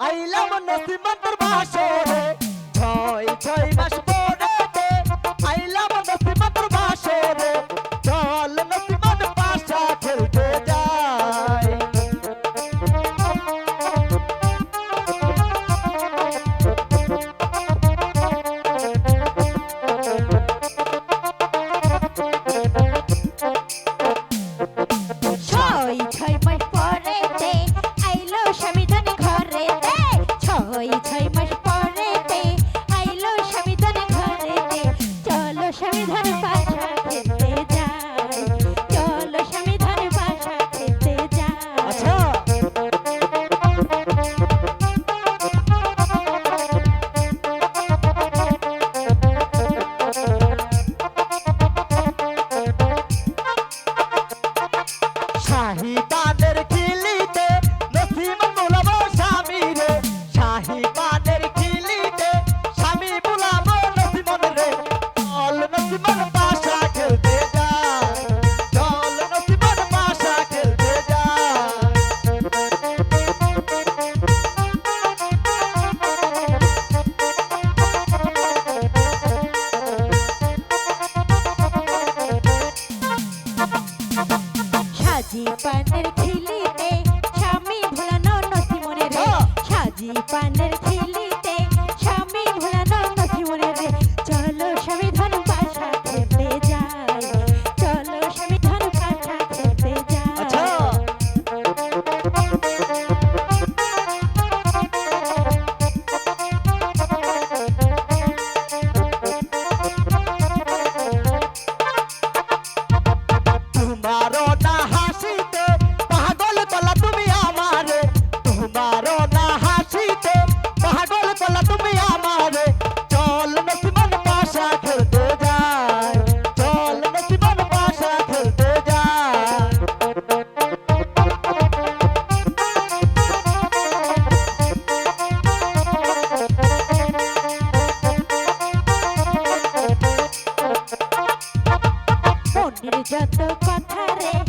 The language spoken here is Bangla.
আইলাম নসিমন্তর বাসরে ছয় ছয় সাজি পানের খিলিতে স্বামী ভোলানো নথি মনে রে। হ্যাঁ। সাজি পানের খিলিতে স্বামী ভোলানো নথি মনে রে। চলো স্বামী ধন পাশা খেতে যাই। চলো স্বামী ধন পাশা খেতে আচ্ছা। যাই। Marota এটা তো কথা রে